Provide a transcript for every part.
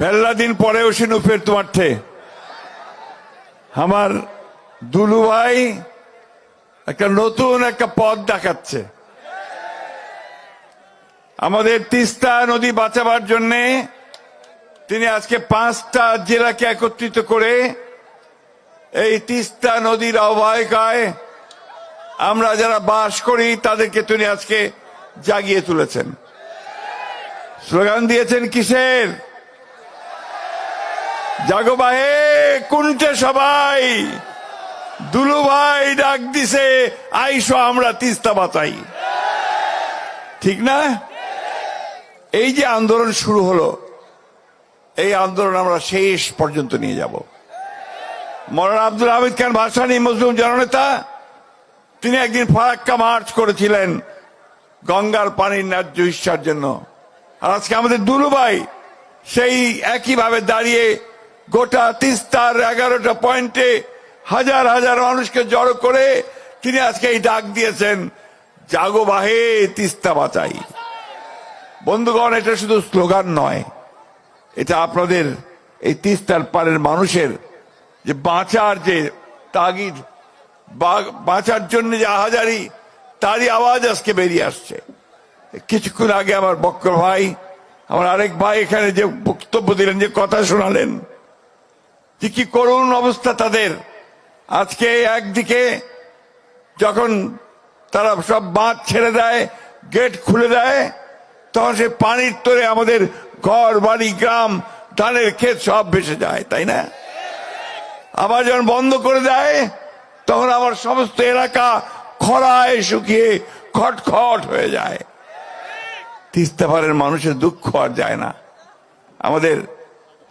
বেল্লা দিন পরেও সিনু ফের তোমার ঠে। আমার দুলু ভাই একটা নতুন একটা পথ দেখাচ্ছে। আমাদের তিস্তা নদী বাঁচাবার জন্যে তিনি আজকে পাঁচটা জেলাকে একত্রিত করে এই তিস্তা নদীর অববাহিকায় আমরা যারা বাস করি, তাদেরকে তিনি আজকে জাগিয়ে তুলেছেন। স্লোগান দিয়েছেন কিসের? জাগো বাহে কুনটে সবাই। দুলু ভাই ডাক দিছে, আইসো আমরা তিস্তা বাঁচাই। ঠিক না? এই যে আন্দোলন শুরু হলো, এই আন্দোলন আমরা শেষ পর্যন্ত নিয়ে যাব। মরান আব্দুল হামিদ খান ভাসানী মুসলিম জননেতা, তিনি একদিন ফারাক্কা মার্চ করেছিলেন গঙ্গার পানির ন্যায্য ইচ্ছার জন্য। আর আজকে আমাদের দুলুভাই সেই একইভাবে দাঁড়িয়ে গোটা তিস্তার এগারোটা পয়েন্টে হাজার হাজার মানুষকে জড়ো করে তিনি আজকে এই ডাক দিয়েছেন, জাগো বাহে, তিস্তা বাঁচাই। বন্ধুগণ, এটা শুধু স্লোগান নয়, এটা আপনাদের এই তিস্তার পারের মানুষের যে বাঁচার যে তাগিদ বাঁচার জন্য যে আহাজারি, তারই আওয়াজ আজকে বেরিয়ে আসছে। কিছুক্ষণ আগে আমার বক্র ভাই, আমার আরেক ভাই এখানে যে বক্তব্য দিলেন, যে কথা শোনালেন যে কি করুণ অবস্থা তাদের। আজকে একদিকে যখন তারা সব বাঁধ ছেড়ে দেয়, গেট খুলে দেয়, তখন সে পানির তোরে আমাদের ঘর, বাড়ি, গ্রাম, ধানের ক্ষেত সব ভেসে যায়, তাই না? আবার যখন বন্ধ করে দেয়, তখন আমার সমস্ত এলাকা খরায় শুকিয়ে খটখট হয়ে যায়। তিস্তা পাড়ের মানুষের দুঃখ আর যায় না। আমাদের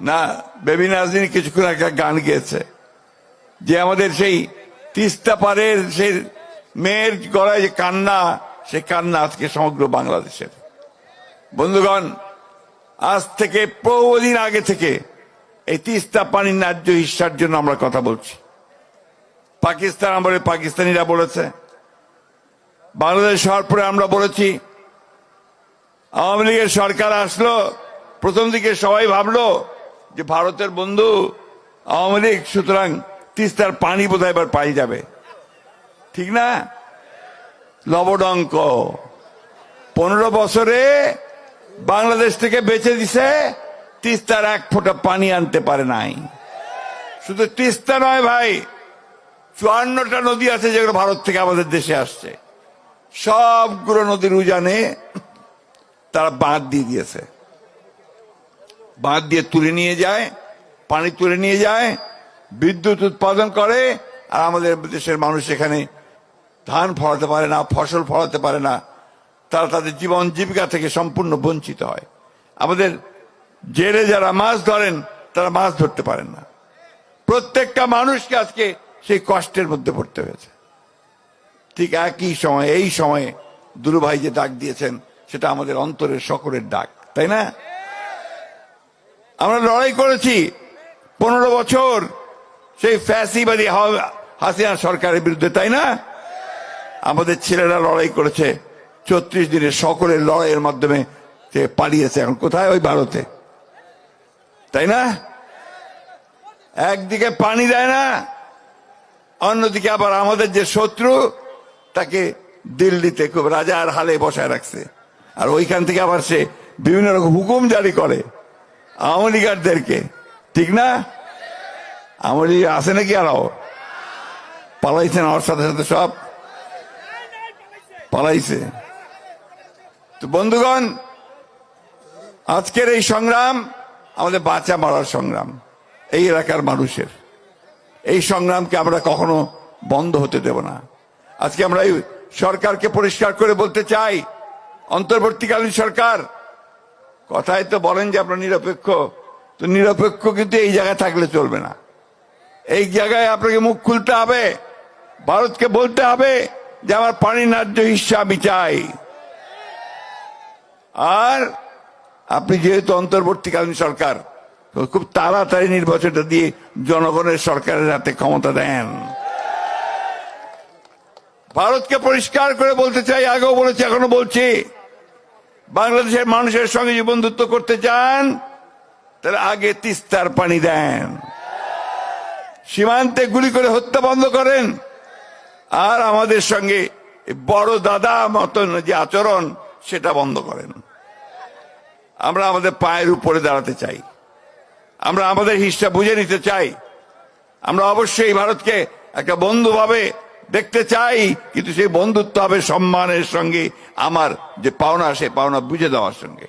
না, বেবি নাজরিন কিছুক্ষণ একটা গান গেয়েছে। যে আমাদের সেই তিস্তা পাড়ের সেই মেয়ের গলায় যে কান্না, সে কান্না আজকে সমগ্র বাংলাদেশের। বন্ধুগণ, আজ থেকে বহুদিন আগে থেকে এই তিস্তা পানির ন্যায্য হিসার জন্য আমরা কথা বলছি। পাকিস্তান আমলে পাকিস্তানিরা বলেছে। বাংলাদেশ হওয়ার পরে আমরা বলেছি, আওয়ামী লীগের সরকার আসলো, প্রথম দিকে সবাই ভাবলো যে ভারতের বন্ধু আওয়ামী লীগ, সুতরাং তিস্তার পানি বোধহয় এবার পাই যাবে। ঠিক না? লবডঙ্ক। পনেরো বছরে বাংলাদেশ থেকে বেঁচে দিছে, তিস্তার এক ফোঁটা পানি আনতে পারে নাই। শুধু তিস্তা নয় ভাই, চুয়ান্নটা নদী আছে যেগুলো ভারত থেকে আমাদের দেশে আসছে। সবগুলো নদীর উজানে তারা বাঁধ দিয়ে দিয়েছে। বাঁধ দিয়ে তুলে নিয়ে যায়, পানি তুলে নিয়ে যায়, বিদ্যুৎ উৎপাদন করে, আর আমাদের দেশের মানুষ এখানে ধান ফলাতে পারে না, ফসল ফলাতে পারে না। তারা তাদের জীবন জীবিকা থেকে সম্পূর্ণ বঞ্চিত হয়। আমাদের জেলে যারা মাছ ধরেন, তারা মাছ ধরতে পারেন না। প্রত্যেকটা মানুষকে আজকে সেই কষ্টের মধ্যে পড়তে হয়েছে। ঠিক একই সময়, এই সময়ে দুরুভাই যে ডাক দিয়েছেন, সেটা আমাদের অন্তরের সকলের ডাক, তাই না? আমরা লড়াই করেছি। পনেরো বছর সেই ফ্যাসিবাদী হাসিনা সরকারের বিরুদ্ধে, তাই না? আমাদের ছেলেরা লড়াই করেছে। চৌত্রিশ দিনের সকলের লড়াইয়ের মাধ্যমে সে পালিয়েছে। এখন কোথায়? ওই ভারতে। তাই না? একদিকে পানি দেয় না, অন্যদিকে আবার আমাদের যে শত্রু, তাকে দিল্লিতে খুব রাজার হালে বসায় রাখছে। আর ওইখান থেকে আবার সে বিভিন্ন রকম হুকুম জারি করে। আওয়ামী লীগারদেরকে ঠিক না? আওয়ামী লীগ আছে নাকি আরও? পালাইছেন আমার সাথে সাথে সব? পালাইছে। তো বন্ধুগণ, আজকের এই সংগ্রাম আমাদের বাঁচা মারার সংগ্রাম, এই এলাকার মানুষের। এই সংগ্রামকে আমরা কখনো বন্ধ হতে দেব না। আজকে আমরা সরকারকে পরিষ্কার করে বলতে চাই, অন্তর্বর্তীকালীন সরকার কথায় তো বলেন যে আপনার নিরপেক্ষ। তো নিরপেক্ষ কিন্তু এই জায়গায় থাকলে চলবে না। এই জায়গায় আপনাকে মুখ খুলতে হবে, ভারতকে বলতে হবে যে আমার পানি ন্যায্য হিসা আমি চাই। আর আপনি যেহেতু অন্তর্বর্তীকালীন সরকার খুব তাড়াতাড়ি নির্বাচনটা দিয়ে জনগণের সরকারের হাতে ক্ষমতা দেন। ভারতকে পরিষ্কার করে বলতে চাই, আগেও বলেছি, এখনও বলছি। বাংলাদেশের মানুষের সঙ্গে যে বন্ধুত্ব করতে চান, তাহলে আগে তিস্তার পানি দেন। সীমান্তে গুলি করে হত্যা বন্ধ করেন। আর আমাদের সঙ্গে বড় দাদা মতন যে আচরণ, সেটা বন্ধ করেন। আমরা আমাদের পায়ের উপরে দাঁড়াতে চাই। আমরা আমাদের হিসটা বুঝে নিতে চাই। আমরা অবশ্যই ভারতকে একটা বন্ধু ভাবে দেখতে চাই, কিন্তু সেই বন্ধুত্ব হবে সম্মানের সঙ্গে, আমার যে পাওনা, সে পাওনা বুঝে দেওয়ার সঙ্গে।